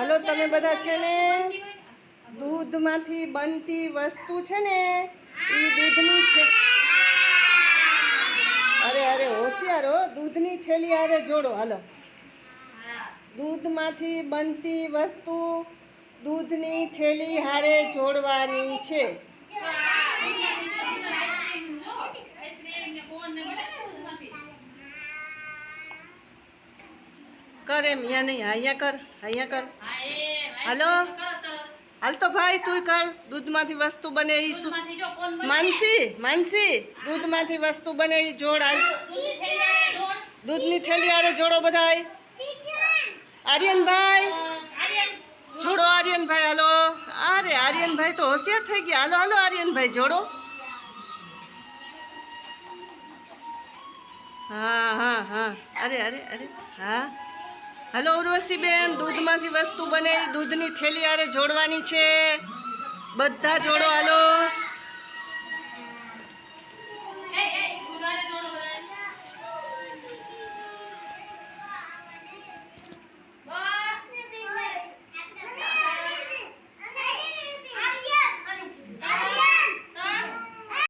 હાલો, તમે બધા છે ને? દૂધમાંથી બનતી વસ્તુ છે ને એ દૂધની અરે અરે, હોશિયાર હો, દૂધની થેલી હારે જોડો, હાલો. દૂધમાંથી બનતી વસ્તુ દૂધની થેલી હારે જોડવાની છે. કર એમ અહીંયા નહીં અહીંયા કર અહીંયા કર. હાલો. હાલ તો ભાઈ તું કર. દૂધમાંથી વસ્તુ બને એ શું? માનસી માનસી દૂધમાંથી વસ્તુ બને એ જોડ હાલ. દૂધની થેલી આરે જોડો. બધાય. આર્યનભાઈ. જોડો. આર્યનભાઈ હાલો. અરે આર્યનભાઈ તો હોશિયાર થઈ ગયા. હાલો હાલો આર્યનભાઈ જોડો. હા હા હા. અરે અરે અરે હા. હલો ઉર્વશીબેન દૂધમાંથી વસ્તુ બને દૂધની થેલી હારે જોડવાની છે. બધા જોડો હાલો.